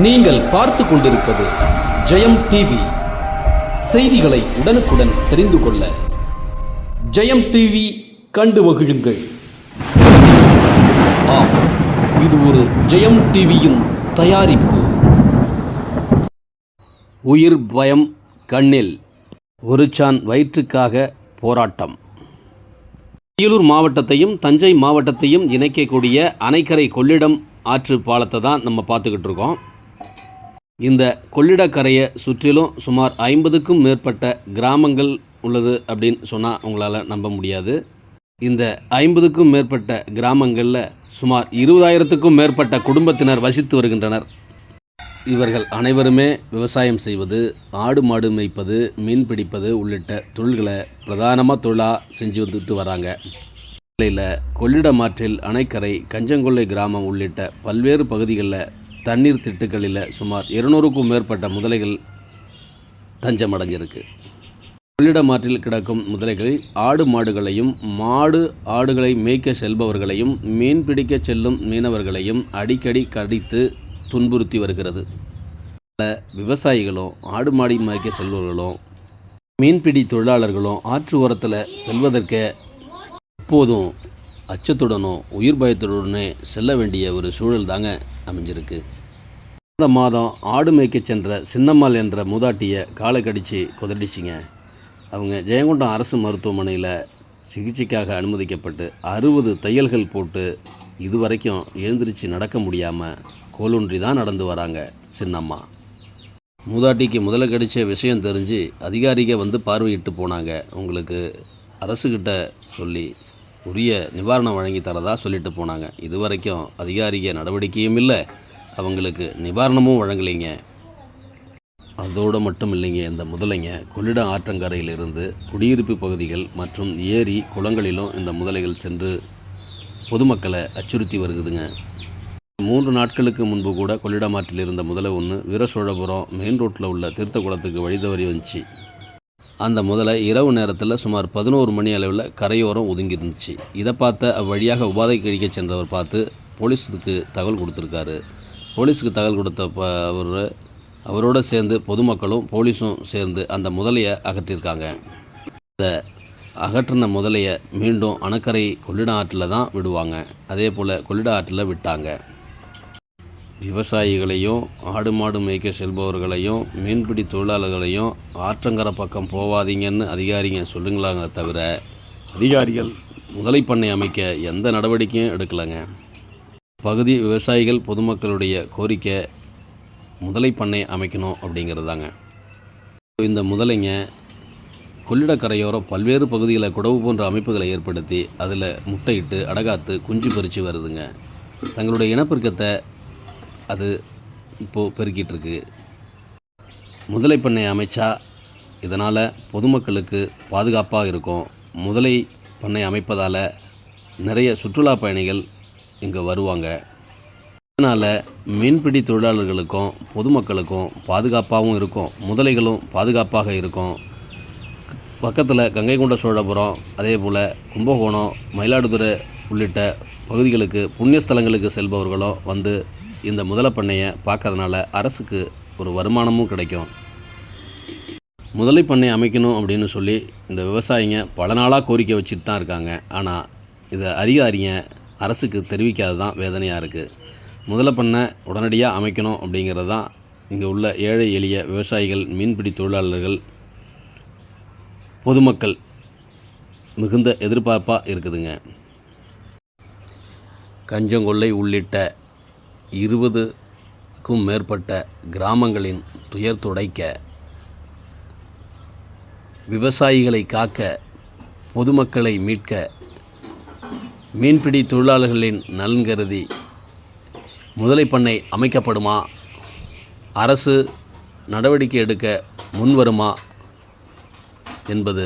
நீங்கள் பார்த்து கொண்டிருப்பது ஜெயம் டிவி செய்திகளை உடனுக்குடன் தெரிந்து கொள்ள ஜெயம் டிவி கண்டு மகிழுங்கள். ஆம் இது ஒரு ஜெயம் டிவியின் தயாரிப்பு. உயிர் பயம் கண்ணில் ஒரு சான் வயிற்றுக்காக போராட்டம். அரியலூர் மாவட்டத்தையும் தஞ்சை மாவட்டத்தையும் இணைக்கக்கூடிய அணைக்கரை கொள்ளிடம் ஆற்று பாலத்தை தான் நம்ம பார்த்துக்கிட்டு இருக்கோம். இந்த கொள்ளிடக்கரையை சுற்றிலும் சுமார் ஐம்பதுக்கும் மேற்பட்ட கிராமங்கள் உள்ளது அப்படின்னு சொன்னால் உங்களால் நம்ப முடியாது. இந்த ஐம்பதுக்கும் மேற்பட்ட கிராமங்களில் சுமார் இருபதாயிரத்துக்கும் மேற்பட்ட குடும்பத்தினர் வசித்து வருகின்றனர். இவர்கள் அனைவருமே விவசாயம் செய்வது ஆடு மாடு மேய்ப்பது மீன் பிடிப்பது உள்ளிட்ட தொழில்களை பிரதானமாக தொழிலாக செஞ்சு வந்துட்டு வராங்க. நிலையில் கொள்ளிடம் அணைக்கரை கஞ்சங்கொள்ளை கிராமம் உள்ளிட்ட பல்வேறு பகுதிகளில் தண்ணீர் திட்டுகளில் சுமார் இருநூறுக்கும் மேற்பட்ட முதலைகள் தஞ்சமடைஞ்சிருக்கு. கொள்ளிடம் ஆற்றில் கிடக்கும் முதலைகள் ஆடு மாடுகளையும் மாடு ஆடுகளை மேய்க்க செல்பவர்களையும் மீன் பிடிக்க செல்லும் மீனவர்களையும் அடிக்கடி கடித்து துன்புறுத்தி வருகிறது. பல விவசாயிகளும் ஆடு மாடி மேய்க்க செல்பவர்களும் மீன்பிடி தொழிலாளர்களும் ஆற்று ஓரத்தில் செல்வதற்கே எப்போதும் அச்சத்துடனும் உயிர் பயத்துடனே செல்ல வேண்டிய ஒரு சூழல் தாங்க அமைஞ்சிருக்கு. இந்த மாதம் ஆடு மேய்க்க சென்ற சின்னம்மாள் என்ற மூதாட்டியை காலை கடித்து குதடிச்சிங்க. அவங்க ஜெயங்கொண்டம் அரசு மருத்துவமனையில் சிகிச்சைக்காக அனுமதிக்கப்பட்டு அறுபது தையல்கள் போட்டு இதுவரைக்கும் எழுந்திரிச்சு நடக்க முடியாமல் கோலூன்றி தான் நடந்து வராங்க சின்னம்மா. மூதாட்டிக்கு முதல்ல கடித்த விஷயம் தெரிஞ்சு அதிகாரிக வந்து பார்வையிட்டு போனாங்க. உங்களுக்கு அரசுக்கிட்ட சொல்லி உரிய நிவாரணம் வழங்கி தரதா சொல்லிட்டு போனாங்க. இது வரைக்கும் அதிகாரிக நடவடிக்கையும் இல்லை. அவங்களுக்கு நிவாரணமும் வழங்கலைங்க. அதோடு மட்டும் இல்லைங்க இந்த முதலைங்க கொள்ளிட ஆற்றங்கரையிலிருந்து குடியிருப்பு பகுதிகள் மற்றும் ஏரி குளங்களிலும் இந்த முதலைகள் சென்று பொதுமக்களை அச்சுறுத்தி வருகுதுங்க. மூன்று நாட்களுக்கு முன்பு கூட கொள்ளிடம் ஆற்றில் இருந்த முதலை ஒன்று வீரசோழபுரம் மெயின் ரோட்டில் உள்ள தீர்த்த குளத்துக்கு வழிதவறி வந்துச்சு. அந்த முதலை இரவு நேரத்தில் சுமார் பதினோரு மணி அளவில் கரையோரம் ஒதுங்கி இருந்துச்சு இதை பார்த்த அவ்வழியாக உபாதை கழிக்க சென்றவர் பார்த்து போலீஸுக்கு தகவல் கொடுத்துருக்காரு. போலீஸுக்கு தகவல் கொடுத்த ப அவர் அவரோடு சேர்ந்து பொதுமக்களும் போலீஸும் சேர்ந்து அந்த முதலையை அகற்றியிருக்காங்க. இந்த அகற்றின முதலையை மீண்டும் அணக்கரை கொள்ளிடம் ஆற்றில் தான் விடுவாங்க. அதே போல் கொள்ளிடம் ஆற்றில் விட்டாங்க. விவசாயிகளையும் ஆடு மாடு மேய்க்க செல்பவர்களையும் மீன்பிடி தொழிலாளர்களையும் ஆற்றங்கரை பக்கம் போவாதீங்கன்னு அதிகாரிங்க சொல்லுங்களாங்க தவிர அதிகாரிகள். முதலை பண்ணை அமைக்க எந்த நடவடிக்கையும் எடுக்கலைங்க. பகுதி விவசாயிகள் பொதுமக்களுடைய கோரிக்கை முதலை பண்ணை அமைக்கணும் அப்படிங்கிறதாங்க. இந்த முதலைங்க கொள்ளிடக்கரையோரம் பல்வேறு பகுதிகளை குடவு போன்ற அமைப்புகளை ஏற்படுத்தி அதில் முட்டையிட்டு அடகாத்து குஞ்சு பறித்து வருதுங்க. தங்களுடைய இனப்பெருக்கத்தை அது இப்போது பெருக்கிட்டுருக்கு. முதலை பண்ணை அமைச்சா இதனால் பொதுமக்களுக்கு பாதுகாப்பாக இருக்கும். முதலை பண்ணை அமைப்பதால் நிறைய சுற்றுலா பயணிகள் இங்கே வருவாங்க. இதனால் மீன்பிடி தொழிலாளர்களுக்கும் பொதுமக்களுக்கும் பாதுகாப்பாகவும் இருக்கும். முதலைகளும் பாதுகாப்பாக இருக்கும். பக்கத்தில் கங்கை கொண்ட சோழபுரம் அதே போல் கும்பகோணம் மயிலாடுதுறை உள்ளிட்ட பகுதிகளுக்கு புண்ணிய ஸ்தலங்களுக்கு செல்பவர்களும் வந்து இந்த முதலைப்பண்ணையை பார்க்கறதுனால அரசுக்கு ஒரு வருமானமும் கிடைக்கும். முதலை பண்ணை அமைக்கணும் அப்படின்னு சொல்லி இந்த விவசாயிங்க பல நாளாக கோரிக்கை வச்சுட்டு தான் இருக்காங்க. ஆனால் இதை அதிகாரிங்க அரசுக்கு தெரிவிக்காது தான் வேதனையாக இருக்குது முதல பண்ணை உடனடியாக அமைக்கணும் அப்படிங்கிறது தான் இங்கே உள்ள ஏழை எளிய விவசாயிகள் மீன்பிடி தொழிலாளர்கள் பொதுமக்கள் மிகுந்த எதிர்பார்ப்பாக இருக்குதுங்க. கஞ்சங்கொள்ளை உள்ளிட்ட இருபதுக்கும் மேற்பட்ட கிராமங்களின் துயர் துடைக்க விவசாயிகளை காக்க பொதுமக்களை மீட்க மீன்பிடி தொழிலாளர்களின் நலன் கருதி முதலை பண்ணை அமைக்கப்படுமா? அரசு நடவடிக்கை எடுக்க முன்வருமா? என்பது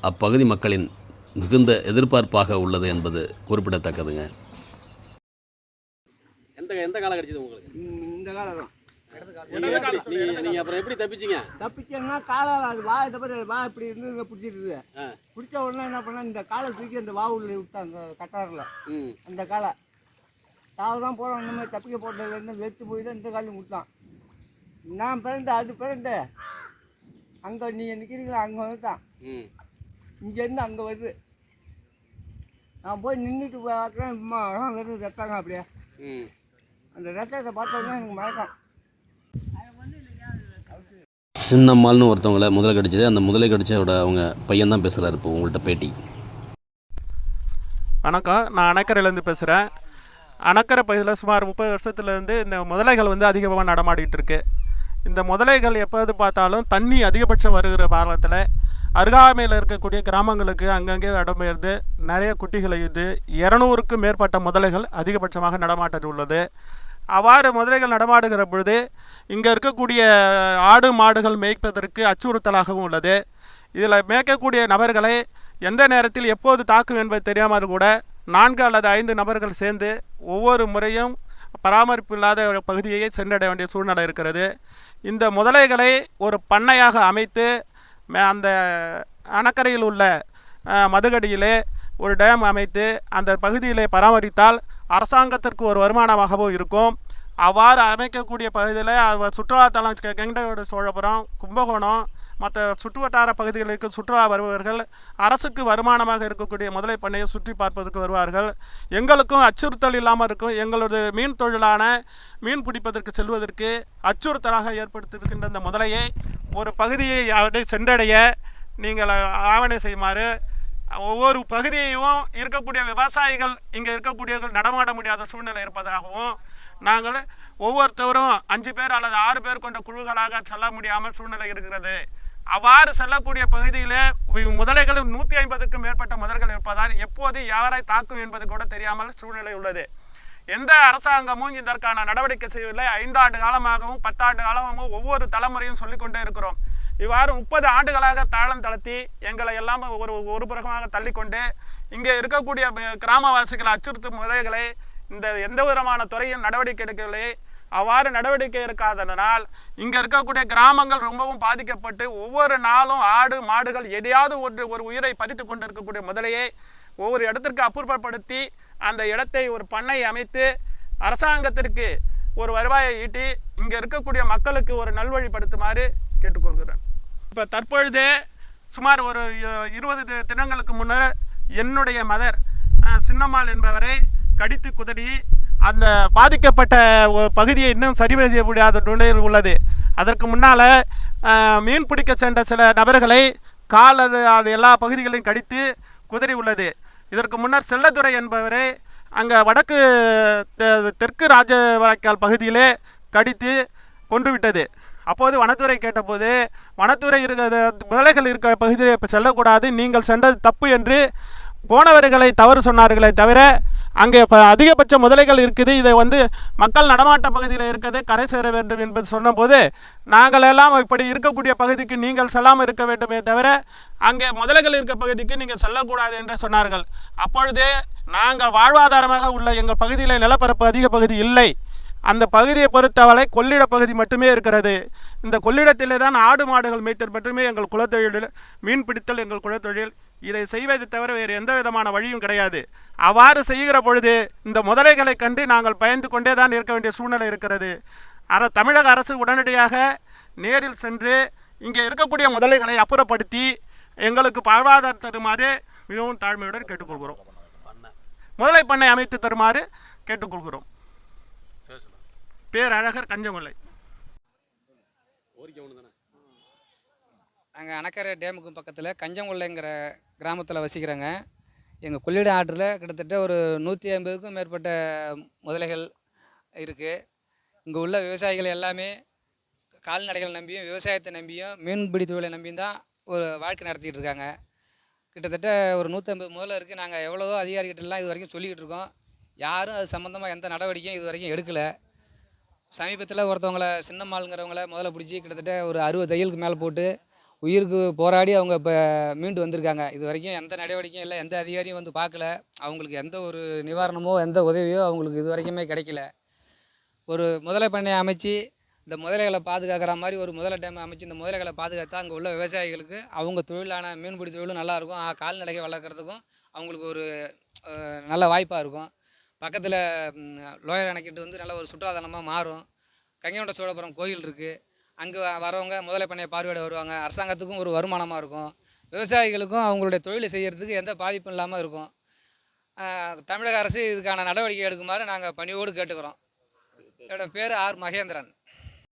அப்பகுதி மக்களின் மிகுந்த எதிர்பார்ப்பாக உள்ளது என்பது குறிப்பிடத்தக்கதுங்க. எந்த எந்த காலம் கிடைச்சது உங்களுக்கு இந்த காலம் தான் நீங்கள் அப்புறம் எப்படி தப்பிச்சிங்க? தப்பிச்சேன்னா காலை அது வா மாதிரி வா இப்படி இருந்து இங்கே பிடிச்சிருது ஆ. பிடிச்ச உடனே என்ன பண்ணா இந்த காலை தூக்கி அந்த வா உள்ள விட்டாங்க கட்டாரில். அந்த காலை. சாவு தான் போகிறோம் இந்த மாதிரி தப்பிக்க போட்டதுலேருந்து வெத்து போய் தான் இந்த காலையும் விட்டான் நான் பிறந்த அது பிறந்த. அங்கே நீங்கள் நிற்கிறீங்களா அங்கே வந்துட்டான். இங்கேருந்து அங்கே வருது. நான் போய் நின்றுட்டு பார்க்குறேன். அதான் வருது. ரத்தாங்க அப்படியே. அந்த ரத்தத்தை பார்த்த உடனே எனக்கு மயக்கம். சின்னம்மாள்னு ஒருத்தவங்கள முதல்ல கடிச்சது. அந்த முதலை கடிச்சவோட அவங்க பையன் தான் பேசுகிறாரு இப்போ உங்கள்கிட்ட பேட்டி. வணக்கம். நான் அணக்கரையிலேருந்து பேசுகிறேன் அணக்கரை பகுதியில் சுமார் முப்பது வருஷத்துலேருந்து இந்த முதலைகள் வந்து அதிகமாக நடமாடிட்டு இருக்கு இந்த முதலைகள் எப்போது பார்த்தாலும் தண்ணி அதிகபட்சம் வருகிற காலத்தில் அருகாமையில் இருக்கக்கூடிய கிராமங்களுக்கு அங்கங்கே இடம்பெயர்ந்து நிறைய குட்டிகளை இது இரநூறுக்கும் மேற்பட்ட முதலைகள் அதிகபட்சமாக நடமாட்டது உள்ளது அவ்வாறு முதலைகள் நடமாடுகிற பொழுது இங்கே இருக்கக்கூடிய ஆடு மாடுகள் மேய்ப்பதற்கு அச்சுறுத்தலாகவும் உள்ளது. இதில் மேய்க்கக்கூடிய நபர்களை எந்த நேரத்தில் எப்போது தாக்கும் என்பது தெரியாமல் கூட நான்கு அல்லது ஐந்து நபர்கள் சேர்ந்து ஒவ்வொரு முறையும் பராமரிப்பு இல்லாத ஒரு பகுதியை சென்றடைய வேண்டிய சூழ்நிலை இருக்கிறது. இந்த முதலைகளை ஒரு பண்ணையாக அமைத்து மே- அந்த அணக்கரையில் உள்ள மதுகடியிலே ஒரு டேம் அமைத்து அந்த பகுதியிலே பராமரித்தால் அரசாங்கத்திற்கு ஒரு வருமானமாகவும் இருக்கும். அவ்வாறு அமைக்கக்கூடிய பகுதியில் சுற்றுலாத்தலம் கெ- கெங்கடோட சோழபுரம் கும்பகோணம் மற்ற சுற்றுவட்டார பகுதிகளுக்கு சுற்றுலா வருபவர்கள் அரசுக்கு வருமானமாக இருக்கக்கூடிய முதலை பண்ணையை சுற்றி பார்ப்பதற்கு வருவார்கள். எங்களுக்கும் அச்சுறுத்தல் இல்லாமல் இருக்கும். எங்களது மீன் தொழிலான மீன் பிடிப்பதற்கு செல்வதற்கு அச்சுறுத்தலாக ஏற்படுத்தியிருக்கின்ற இந்த முதலையை ஒரு பகுதியை அப்படியே சென்றடைய நீங்கள் ஆவணை செய்யுமாறு ஒவ்வொரு பகுதியையும் இருக்கக்கூடிய விவசாயிகள் இங்கே இருக்கக்கூடியவர்கள் நடமாட முடியாத சூழ்நிலை இருப்பதாகவும் நாங்கள் ஒவ்வொருத்தவரும் அஞ்சு பேர் அல்லது ஆறு பேர் கொண்ட குழுக்களாக செல்ல முடியாமல் சூழ்நிலை இருக்கிறது. அவ்வாறு செல்லக்கூடிய பகுதியிலே முதலைகளும் நூற்றி ஐம்பதுக்கும் மேற்பட்ட முதல்கள் இருப்பதால் எப்போது யாரை தாக்கும் என்பது கூட தெரியாமல் சூழ்நிலை உள்ளது. எந்த அரசாங்கமும் இதற்கான நடவடிக்கை செய்யவில்லை. ஐந்தாண்டு காலமாகவும் பத்தாண்டு காலமாகவும் ஒவ்வொரு தலைமுறையும் சொல்லிக்கொண்டே இருக்கிறோம். இவ்வாறு முப்பது ஆண்டுகளாக தாளம் தளர்த்தி எங்களை எல்லாம் ஒரு ஒரு புறமாக தள்ளிக்கொண்டு இங்கே இருக்கக்கூடிய கிராமவாசிகளை அச்சுறுத்தும் முறைகளை இந்த எந்த விதமான துறையும் நடவடிக்கை எடுக்கவில்லை. அவ்வாறு நடவடிக்கை எடுக்காததனால் இங்கே இருக்கக்கூடிய கிராமங்கள் ரொம்பவும் பாதிக்கப்பட்டு ஒவ்வொரு நாளும் ஆடு மாடுகள் எதையாவது ஒன்று ஒரு உயிரை பறித்து கொண்டு இருக்கக்கூடிய முதலையை ஒவ்வொரு இடத்திற்கு அப்புறப்படுத்தி அந்த இடத்தை ஒரு பண்ணை அமைத்து அரசாங்கத்திற்கு ஒரு வருவாயை ஈட்டி இங்கே இருக்கக்கூடிய மக்களுக்கு ஒரு நல்வழிப்படுத்துமாறு கேட்டுக்கொள்கிறேன். இப்போ தற்பொழுது சுமார் ஒரு இருபது தினங்களுக்கு முன்னர் என்னுடைய மதர் சின்னம்மாள் என்பவரை கடித்து குதறி அந்த பாதிக்கப்பட்ட பகுதியை இன்னும் சரி செய்ய முடியாத நிலையில் உள்ளது. அதற்கு முன்னால் மீன் பிடிக்க சென்ற சில நபர்களை கால் அது அது எல்லா பகுதிகளையும் கடித்து குதறி உள்ளது. இதற்கு முன்னர் செல்லதுரை என்பவரை அங்கே வடக்கு தெ- தெற்கு ராஜவாய்க்கால் பகுதியிலே கடித்து கொன்றுவிட்டது அப்போது வனத்துறை கேட்டபோது வனத்துறை இருக்கிற முதலைகள் இருக்கிற பகுதியில் இப்போ செல்லக்கூடாது நீங்கள் சென்றது தப்பு என்று போனவர்களை தவறு சொன்னார்களே தவிர அங்கே இப்போ அதிகபட்ச முதலைகள் இருக்குது இதை வந்து மக்கள் நடமாட்ட பகுதியில் இருக்கிறது கரை சேர வேண்டும் என்பது சொன்னபோது நாங்கள் எல்லாம் இப்படி இருக்கக்கூடிய பகுதிக்கு நீங்கள் செல்லாமல் இருக்க வேண்டுமே தவிர அங்கே முதலைகள் இருக்க பகுதிக்கு நீங்கள் செல்லக்கூடாது என்று சொன்னார்கள். அப்பொழுதே நாங்கள் வாழ்வாதாரமாக உள்ள எங்கள் பகுதியில் நிலப்பரப்பு அதிக பகுதி இல்லை. அந்த பகுதியை பொறுத்தவரை கொள்ளிட பகுதி மட்டுமே இருக்கிறது. இந்த கொள்ளிடத்திலே தான் ஆடு மாடுகள் மேய்த்தல் மட்டுமே எங்கள் குலத்தொழில் மீன் பிடித்தல் எங்கள் குலத்தொழில். இதை செய்வதை தவிர வேறு எந்த விதமான வழியும் கிடையாது. அவ்வாறு செய்கிற பொழுது இந்த முதலைகளை கண்டு நாங்கள் பயந்து கொண்டே தான் இருக்க வேண்டிய சூழ்நிலை இருக்கிறது. அர தமிழக அரசு உடனடியாக நேரில் சென்று இங்கே இருக்கக்கூடிய முதலைகளை அப்புறப்படுத்தி எங்களுக்கு வாழ்வாதாரம் தருமாறு மிகவும் தாழ்மையுடன் கேட்டுக்கொள்கிறோம். முதலை பண்ணை அமைத்து தருமாறு கேட்டுக்கொள்கிறோம். பேர் அழகர் கஞ்சமலை நாங்கள் அணக்கரை டேமுக்கு பக்கத்தில் கஞ்சங்குள்ளைங்கிற கிராமத்தில் வசிக்கிறோங்க எங்கள் கொள்ளிட ஆற்றில் கிட்டத்தட்ட ஒரு நூற்றி ஐம்பதுக்கும் மேற்பட்ட முதலைகள் இருக்குது இங்கே உள்ள விவசாயிகள் எல்லாமே கால்நடைகளை நம்பியும் விவசாயத்தை நம்பியும் மீன்பிடி தொழிலை நம்பியும் தான் ஒரு வாழ்க்கை நடத்திக்கிட்டு இருக்காங்க. கிட்டத்தட்ட ஒரு நூற்றம்பது முதல்ல இருக்குது நாங்கள் எவ்வளவோ அதிகாரிகிட்டலாம் இது வரைக்கும் சொல்லிக்கிட்டு இருக்கோம். யாரும் அது சம்மந்தமாக எந்த நடவடிக்கையும் இது வரைக்கும் எடுக்கலை. சமீபத்தில் ஒருத்தவங்களை சின்னம்மாளுங்கிறவங்கள முதல்ல பிடிச்சி கிட்டத்தட்ட ஒரு அறுபது தையலுக்கு மேலே போட்டு உயிருக்கு போராடி அவங்க இப்போ மீண்டு வந்திருக்காங்க. இது வரைக்கும் எந்த நடவடிக்கையும் இல்லை எந்த அதிகாரியும் வந்து பார்க்கல அவங்களுக்கு எந்த ஒரு நிவாரணமோ எந்த உதவியோ அவங்களுக்கு இது வரைக்குமே கிடைக்கல. ஒரு முதலை பண்ணை அமைச்சு இந்த முதலைகளை பாதுகாக்கிற மாதிரி ஒரு முதலை டேம் அமைச்சு இந்த முதலைகளை பாதுகாத்தா அங்கே உள்ள விவசாயிகளுக்கு அவங்க தொழிலான மீன்பிடி தொழிலும் நல்லாயிருக்கும் கால்நடைகள் வளர்க்குறதுக்கும் அவங்களுக்கு ஒரு நல்ல வாய்ப்பாக இருக்கும். பக்கத்தில் லோயர் அணைக்கிட்டு வந்து நல்ல ஒரு சுற்றுலாதலமாக மாறும். கங்கைகொண்ட சோழபுரம் கோயில் இருக்குது அங்கே வரவங்க முதலை பண்ணையை பார்வையிட வருவாங்க. அரசாங்கத்துக்கும் ஒரு வருமானமாக இருக்கும். விவசாயிகளுக்கும் அவங்களுடைய தொழிலை செய்கிறதுக்கு எந்த பாதிப்பும் இல்லாமல் இருக்கும். தமிழக அரசு இதுக்கான நடவடிக்கை எடுக்குமாறு நாங்கள் பணியோடு கேட்டுக்கிறோம். என்னோட பேர் ஆர் மகேந்திரன்.